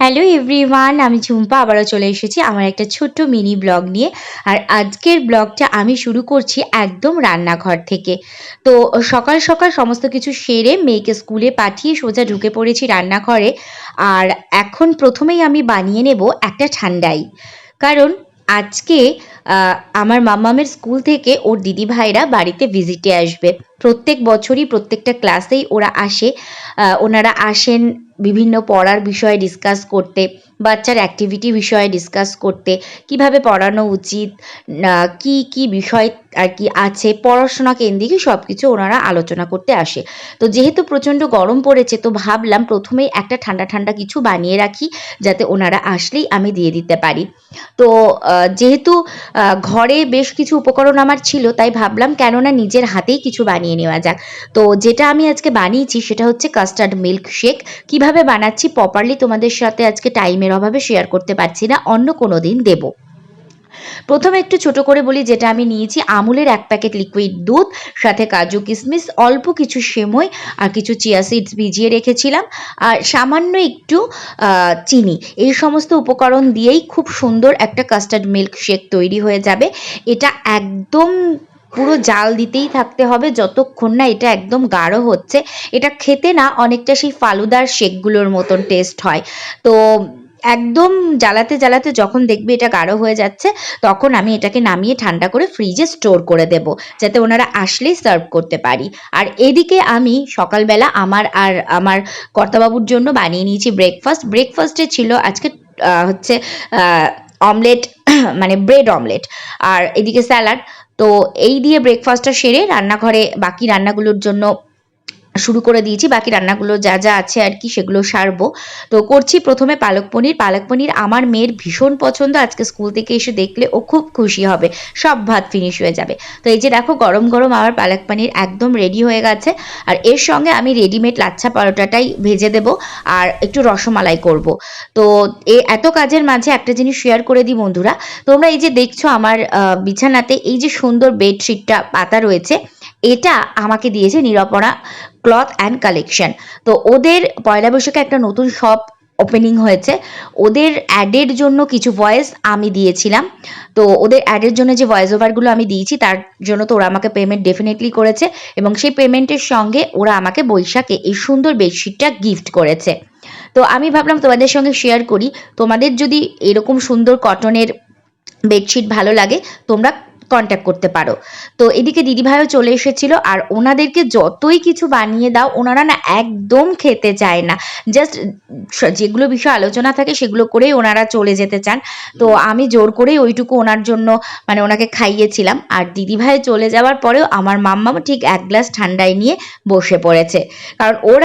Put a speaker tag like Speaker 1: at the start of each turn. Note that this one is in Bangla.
Speaker 1: হ্যালো এভরিওয়ান আমি ঝুম্পা, আবারও চলে এসেছি আমার একটা ছোট্ট মিনি ব্লগ নিয়ে। আর আজকের ব্লগটা আমি শুরু করছি একদম রান্নাঘর থেকে। তো সকাল সকাল সমস্ত কিছু সেরে মেয়েকে স্কুলে পাঠিয়ে সোজা ঢুকে পড়েছি রান্নাঘরে। আর এখন প্রথমেই আমি বানিয়ে নেব একটা ঠান্ডাই। কারণ আজকে আমার মাম্মামের স্কুল থেকে ওর দিদি ভাইরা বাড়িতে ভিজিটে আসবে। প্রত্যেক বছরই প্রত্যেকটা ক্লাসেই ওরা আসে। ওনারা আসেন বিভিন্ন পড়ার বিষয়ে ডিসকাস করতে, বাচ্চার অ্যাক্টিভিটি বিষয়ে ডিসকাস করতে, কীভাবে পড়ানো উচিত কি কি বিষয় আর কি আছে, পড়াশোনা কেন্দ্রিক সব কিছু ওনারা আলোচনা করতে আসে। তো যেহেতু প্রচণ্ড গরম পড়েছে, তো ভাবলাম প্রথমেই একটা ঠান্ডা ঠান্ডা কিছু বানিয়ে রাখি, যাতে ওনারা আসলেই আমি দিয়ে দিতে পারি। তো যেহেতু ঘরে বেশ কিছু উপকরণ আমার ছিল, তাই ভাবলাম কেননা নিজের হাতেই কিছু বানিয়ে নেওয়া যাক। তো যেটা আমি আজকে বানিয়েছি, সেটা হচ্ছে কাস্টার্ড মিল্ক শেক কীভাবে বানাচ্ছি প্রপারলি তোমাদের সাথে আজকে টাইমের অভাবে শেয়ার করতে পারছি না, অন্য কোনো দিন দেবো। প্রথমে একটু ছোট করে বলি, যেটা আমি নিয়েছি, আমুলের এক প্যাকেট লিকুইড দুধ, সাথে কাজু কিশমিশ অল্প কিছু সেমই আর কিছু চিয়া সিডস ভিজিয়ে রেখেছিলাম। আর সামান্য একটু চিনি। এই সমস্ত উপকরণ দিয়েই খুব সুন্দর একটা কাস্টার্ড মিল্ক শেক তৈরি হয়ে যাবে। এটা একদম পুরো জাল দিতেই থাকতে হবে যতক্ষণ না এটা একদম গাঢ় হচ্ছে। এটা খেতে না অনেকটা সেই ফালুদার শেকগুলোর মতন টেস্ট হয়। তো একদম জ্বালাতে জ্বালাতে যখন দেখবে এটা গাঢ় হয়ে যাচ্ছে, তখন আমি এটাকে নামিয়ে ঠান্ডা করে ফ্রিজে স্টোর করে দেব, যাতে ওনারা আসলেই সার্ভ করতে পারি। আর এদিকে আমি সকালবেলা আমার আর আমার কর্তাবাবুর জন্য বানিয়ে নিয়েছি ব্রেকফাস্ট ব্রেকফাস্টে ছিল আজকে হচ্ছে অমলেট মানে ব্রেড অমলেট আর এদিকে স্যালাড তো এই দিয়ে ব্রেকফাস্টটা সেরে রান্নাঘরে বাকি রান্নাগুলোর জন্য শুরু করে দিয়েছি। বাকি রান্নাগুলো যা যা আছে আর কি সেগুলো সারবো। তো করছি প্রথমে পালক পনির। পালক পনির আমার মেয়ের ভীষণ পছন্দ। আজকে স্কুল থেকে এসে দেখলে ও খুব খুশি হবে। সব ভাত ফিনিশ হয়ে যাবে। তো এই যে দেখো গরম গরম আমার পালক পনির একদম রেডি হয়ে গেছে। আর এর সঙ্গে আমি রেডিমেড লাচ্ছা পরোটাটাই ভেজে দেব আর একটু রসমালাই করব। তো এ এত কাজের মাঝে একটা জিনিস শেয়ার করে দিই বন্ধুরা। তোমরা এই যে দেখছ আমার বিছানাতে এই যে সুন্দর বেডশিটটা পাতা রয়েছে। এটা আমাকে দিয়েছে নিরপরা ক্লথ অ্যান্ড কালেকশন। তো ওদের পয়লা বৈশাখে একটা নতুন শপ ওপেনিং হয়েছে। ওদের অ্যাডের জন্য কিছু ভয়েস আমি দিয়েছিলাম। তো ওদের অ্যাডের জন্য যে ভয়েস ওভারগুলো আমি দিয়েছি, তার জন্য তো ওরা আমাকে পেমেন্ট ডেফিনেটলি করেছে এবং সেই পেমেন্টের সঙ্গে ওরা আমাকে বৈশাখে এই সুন্দর বেডশিটটা গিফট করেছে। তো আমি ভাবলাম তোমাদের সঙ্গে শেয়ার করি। তোমাদের যদি এরকম সুন্দর কটনের বেডশিট ভালো লাগে, তোমরা কন্ট্যাক্ট করতে পারো। তো এদিকে দিদিভাইও চলে এসেছিল আর ওনাদেরকে যতই কিছু বানিয়ে দাও ওনারা না একদম খেতে চায় না। জাস্ট যেগুলো বিষয় আলোচনা থাকে সেগুলো করেই ওনারা চলে যেতে চান। তো আমি জোর করেই ওইটুকু ওনার জন্য মানে ওনাকে খাইয়েছিলাম। আর দিদিভাই চলে যাওয়ার পরেও আমার মাম্মা ঠিক এক গ্লাস ঠান্ডায় নিয়ে বসে পড়েছে। কারণ ওর